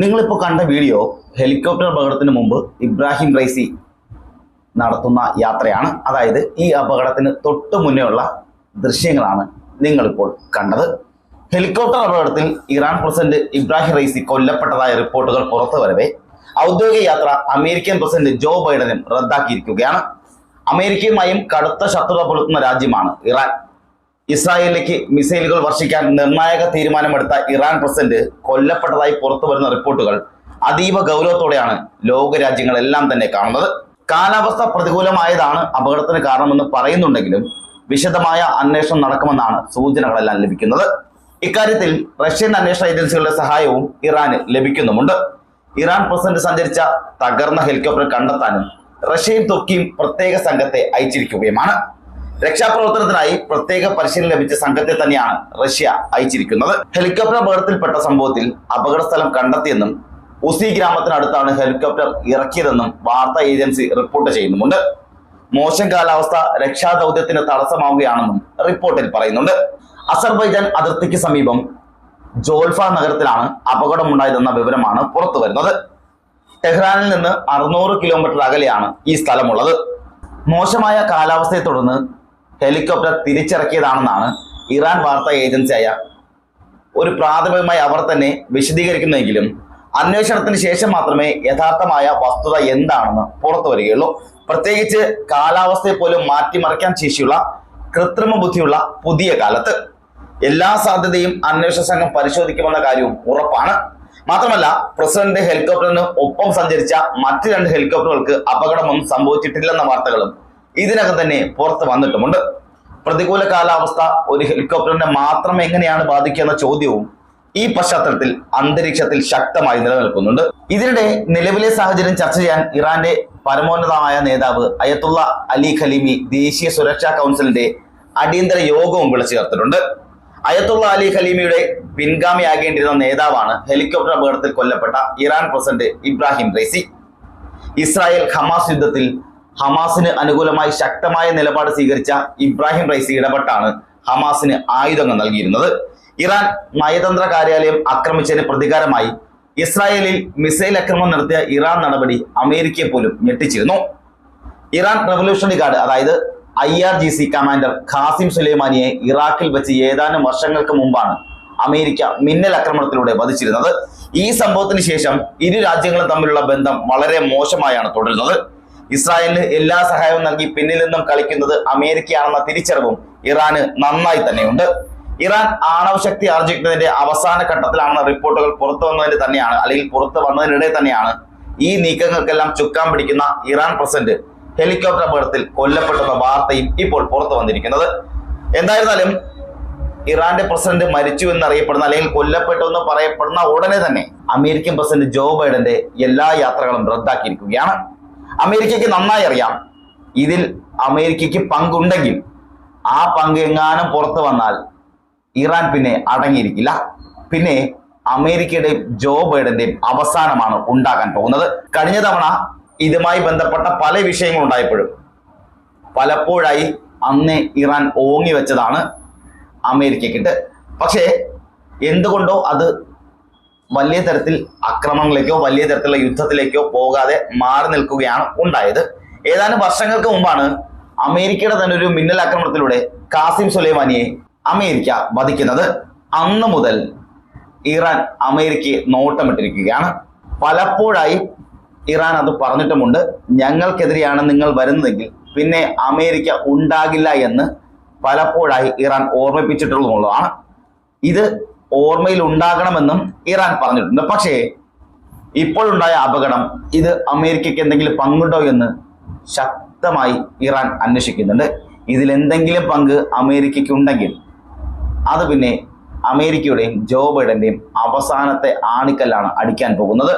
നിങ്ങളിപ്പോൾ കണ്ട video helicopter അപകടത്തിന് മുമ്പ് ഇബ്രാഹിം റൈസി നടത്തുന്ന യാത്രയാണ്. അതായത് ഈ അപകടത്തിന് തൊട്ട് മുന്നേ ഉള്ള ദൃശ്യങ്ങളാണ് നിങ്ങളിപ്പോൾ കണ്ടത്. ഹെലികോപ്റ്റർ അപകടത്തിൽ ഇറാൻ പ്രസിഡന്റ് ഇബ്രാഹിം റൈസി കൊല്ലപ്പെട്ടതായ റിപ്പോർട്ടുകൾ പുറത്തു വരവേ. ഔദ്യോഗിക യാത്ര അമേരിക്കൻ പ്രസിഡന്റ് ജോ ബൈഡനും റദ്ദാക്കിയിരിക്കുകയാണ്. അമേരിക്കയുമായും കടുത്ത ശത്രുത പുലർത്തുന്ന രാജ്യമാണ് ഇറാൻ. ഇസ്രായേലിലേക്ക് മിസൈലുകൾ വർഷിക്കാൻ നിർണായക തീരുമാനമെടുത്ത ഇറാൻ പ്രസിഡന്റ് കൊല്ലപ്പെട്ടതായി പുറത്തു വരുന്ന റിപ്പോർട്ടുകൾ അതീവ ഗൗരവത്തോടെയാണ് ലോകരാജ്യങ്ങളെല്ലാം തന്നെ കാണുന്നത്. കാലാവസ്ഥ പ്രതികൂലമായതാണ് അപകടത്തിന് കാരണമെന്ന് പറയുന്നുണ്ടെങ്കിലും വിശദമായ അന്വേഷണം നടക്കുമെന്നാണ് സൂചനകളെല്ലാം ലഭിക്കുന്നത്. ഇക്കാര്യത്തിൽ റഷ്യൻ അന്വേഷണ ഏജൻസികളുടെ സഹായവും ഇറാന് ലഭിക്കുന്നുമുണ്ട്. ഇറാൻ പ്രസിഡന്റ് സഞ്ചരിച്ച തകർന്ന ഹെലികോപ്റ്റർ കണ്ടെത്താനും റഷ്യയും തുർക്കിയും പ്രത്യേക സംഘത്തെ അയച്ചിരിക്കുകയുമാണ്. രക്ഷാപ്രവർത്തനത്തിനായി പ്രത്യേക പരിശീലനം ലഭിച്ച സംഘത്തെ തന്നെയാണ് റഷ്യ അയച്ചിരിക്കുന്നത്. ഹെലികോപ്റ്റർ അപകടത്തിൽപ്പെട്ട സംഭവത്തിൽ അപകടസ്ഥലം കണ്ടെത്തിയെന്നും ഉസി ഗ്രാമത്തിനടുത്താണ് ഹെലികോപ്റ്റർ ഇറക്കിയതെന്നും വാർത്താ ഏജൻസി റിപ്പോർട്ട് ചെയ്യുന്നുമുണ്ട്. മോശം കാലാവസ്ഥ രക്ഷാദൗത്യത്തിന് തടസ്സമാവുകയാണെന്നും റിപ്പോർട്ടിൽ പറയുന്നുണ്ട്. അസർബൈജാൻ അതിർത്തിക്ക് സമീപം ജോൽഫ നഗരത്തിലാണ് അപകടമുണ്ടായതെന്ന വിവരമാണ് പുറത്തു വരുന്നത് ടെഹ്റാനിൽ നിന്ന് അറുന്നൂറ് കിലോമീറ്റർ അകലെയാണ് ഈ സ്ഥലമുള്ളത്. മോശമായ കാലാവസ്ഥയെ തുടർന്ന് ഹെലികോപ്റ്റർ തിരിച്ചിറക്കിയതാണെന്നാണ് ഇറാൻ വാർത്താ ഏജൻസിയായ ഒരു പ്രാഥമികമായി അവർ തന്നെ വിശദീകരിക്കുന്നെങ്കിലും അന്വേഷണത്തിന് ശേഷം മാത്രമേ യഥാർത്ഥമായ വസ്തുത എന്താണെന്ന് പുറത്തു വരികയുള്ളൂ. പ്രത്യേകിച്ച് കാലാവസ്ഥയെ പോലും മാറ്റിമറിക്കാൻ ശേഷിയുള്ള കൃത്രിമ ബുദ്ധിയുള്ള പുതിയ കാലത്ത് എല്ലാ സാധ്യതയും അന്വേഷണ സംഘം പരിശോധിക്കുമെന്ന കാര്യവും ഉറപ്പാണ്. മാത്രമല്ല പ്രസിഡന്റ് ഹെലികോപ്റ്ററിന് ഒപ്പം സഞ്ചരിച്ച മറ്റ് രണ്ട് ഹെലികോപ്റ്ററുകൾക്ക് അപകടമൊന്നും സംഭവിച്ചിട്ടില്ലെന്ന വാർത്തകളും ഇതിനകം തന്നെ പുറത്ത് വന്നിട്ടുമുണ്ട്. പ്രതികൂല കാലാവസ്ഥ ഒരു ഹെലികോപ്റ്ററിനെ മാത്രം എങ്ങനെയാണ് ബാധിക്കുക എന്ന ചോദ്യവും ഈ പശ്ചാത്തലത്തിൽ അന്തരീക്ഷത്തിൽ ശക്തമായി നിലനിൽക്കുന്നുണ്ട്. ഇതിനിടെ നിലവിലെ സാഹചര്യം ചർച്ച ചെയ്യാൻ ഇറാന്റെ പരമോന്നതമായ നേതാവ് അയത്തുള്ള അലി ഖലീമി ദേശീയ സുരക്ഷാ കൗൺസിലിന്റെ അടിയന്തര യോഗവും വിളിച്ചു ചേർത്തിട്ടുണ്ട്. അയത്തുള്ള അലി ഖലീമിയുടെ പിൻഗാമിയാകേണ്ടിരുന്ന നേതാവാണ് ഹെലികോപ്റ്റർ അപകടത്തിൽ കൊല്ലപ്പെട്ട Iran president Ebrahim Raisi Israel Hamas യുദ്ധത്തിൽ ഹമാസിന് അനുകൂലമായി ശക്തമായ നിലപാട് സ്വീകരിച്ച ഇബ്രാഹിം റൈസി ഇടപെട്ടാണ് ഹമാസിന് ആയുധങ്ങൾ നൽകിയിരുന്നത്. ഇറാൻ നയതന്ത്ര കാര്യാലയം ആക്രമിച്ചതിന് പ്രതികാരമായി ഇസ്രായേലിൽ മിസൈൽ ആക്രമണം നടത്തിയ ഇറാൻ നടപടി അമേരിക്കയെ പോലും ഞെട്ടിച്ചിരുന്നു. ഇറാൻ റവല്യൂഷണറി ഗാർഡ് അതായത് I R G C commander Qasem സുലൈമാനിയെ ഇറാഖിൽ വെച്ച് ഏതാനും വർഷങ്ങൾക്ക് മുമ്പാണ് അമേരിക്ക മിന്നൽ ആക്രമണത്തിലൂടെ വധിച്ചിരുന്നത്. ഈ സംഭവത്തിന് ശേഷം ഇരു രാജ്യങ്ങളും തമ്മിലുള്ള ബന്ധം വളരെ മോശമായാണ് തുടരുന്നത്. ഇസ്രായേലിന് എല്ലാ സഹായവും നൽകി പിന്നിൽ നിന്നും കളിക്കുന്നത് അമേരിക്കയാണെന്ന തിരിച്ചറിവും ഇറാന് നന്നായി തന്നെയുണ്ട്. ഇറാൻ ആണവ ശക്തി ആർജിക്കുന്നതിന്റെ അവസാന ഘട്ടത്തിലാണെന്ന റിപ്പോർട്ടുകൾ പുറത്തു വന്നതിന് തന്നെയാണ് അല്ലെങ്കിൽ പുറത്തു വന്നതിനിടെ തന്നെയാണ് ഈ നീക്കങ്ങൾക്കെല്ലാം ചുക്കാൻ പിടിക്കുന്ന ഇറാൻ പ്രസിഡന്റ് ഹെലികോപ്റ്റർ അപകടത്തിൽ കൊല്ലപ്പെട്ടെന്ന വാർത്തയും ഇപ്പോൾ പുറത്തു വന്നിരിക്കുന്നത്. എന്തായിരുന്നാലും ഇറാന്റെ പ്രസിഡന്റ് മരിച്ചു എന്നറിയപ്പെടുന്ന അല്ലെങ്കിൽ കൊല്ലപ്പെട്ടു എന്ന് പറയപ്പെടുന്ന ഉടനെ തന്നെ അമേരിക്കൻ പ്രസിഡന്റ് ജോ ബൈഡന്റെ എല്ലാ യാത്രകളും റദ്ദാക്കിയിരിക്കുകയാണ്. അമേരിക്കയ്ക്ക് നന്നായി അറിയാം. ഇതിൽ അമേരിക്കയ്ക്ക് പങ്കുണ്ടെങ്കിൽ ആ പങ്ക് എങ്ങാനും പുറത്തു വന്നാൽ ഇറാൻ പിന്നെ അടങ്ങിയിരിക്കില്ല. പിന്നെ അമേരിക്കയുടെയും ജോ ബൈഡന്റെയും അവസാനമാണ് ഉണ്ടാകാൻ പോകുന്നത്. കഴിഞ്ഞ തവണ ഇതുമായി ബന്ധപ്പെട്ട പല വിഷയങ്ങളും ഉണ്ടായപ്പോഴും പലപ്പോഴായി അന്ന് ഇറാൻ ഓങ്ങി വെച്ചതാണ് അമേരിക്കക്കിട്ട് പക്ഷേ എന്തുകൊണ്ടോ അത് വലിയ തരത്തിൽ അക്രമങ്ങളിലേക്കോ വലിയ തരത്തിലുള്ള യുദ്ധത്തിലേക്കോ പോകാതെ മാറി നിൽക്കുകയാണ് ഉണ്ടായത്. ഏതാനും വർഷങ്ങൾക്ക് മുമ്പാണ് അമേരിക്കയുടെ തന്നെ ഒരു മിന്നൽ ആക്രമണത്തിലൂടെ കാസിം സുലൈമാനിയെ അമേരിക്ക വധിക്കുന്നത്. അന്ന് മുതൽ ഇറാൻ അമേരിക്കയെ നോട്ടമിട്ടിരിക്കുകയാണ്. പലപ്പോഴായി ഇറാൻ അത് പറഞ്ഞിട്ടുമുണ്ട് ഞങ്ങൾക്കെതിരെയാണ് നിങ്ങൾ വരുന്നതെങ്കിൽ പിന്നെ അമേരിക്ക ഉണ്ടാകില്ല എന്ന് പലപ്പോഴായി ഇറാൻ ഓർമ്മിപ്പിച്ചിട്ടുള്ളതാണ് ഇത് ഓർമ്മയിൽ ഉണ്ടാകണമെന്നും ഇറാൻ പറഞ്ഞിട്ടുണ്ട്. പക്ഷേ ഇപ്പോഴുണ്ടായ അപകടം ഇത് അമേരിക്കയ്ക്ക് എന്തെങ്കിലും പങ്കുണ്ടോ എന്ന് ശക്തമായി ഇറാൻ അന്വേഷിക്കുന്നുണ്ട്. ഇതിലെന്തെങ്കിലും പങ്ക് അമേരിക്കയ്ക്ക് ഉണ്ടെങ്കിൽ അത് പിന്നെ അമേരിക്കയുടെയും ജോ ബൈഡന്റെയും അവസാനത്തെ ആണിക്കല്ലാണ് അടിക്കാൻ പോകുന്നത്.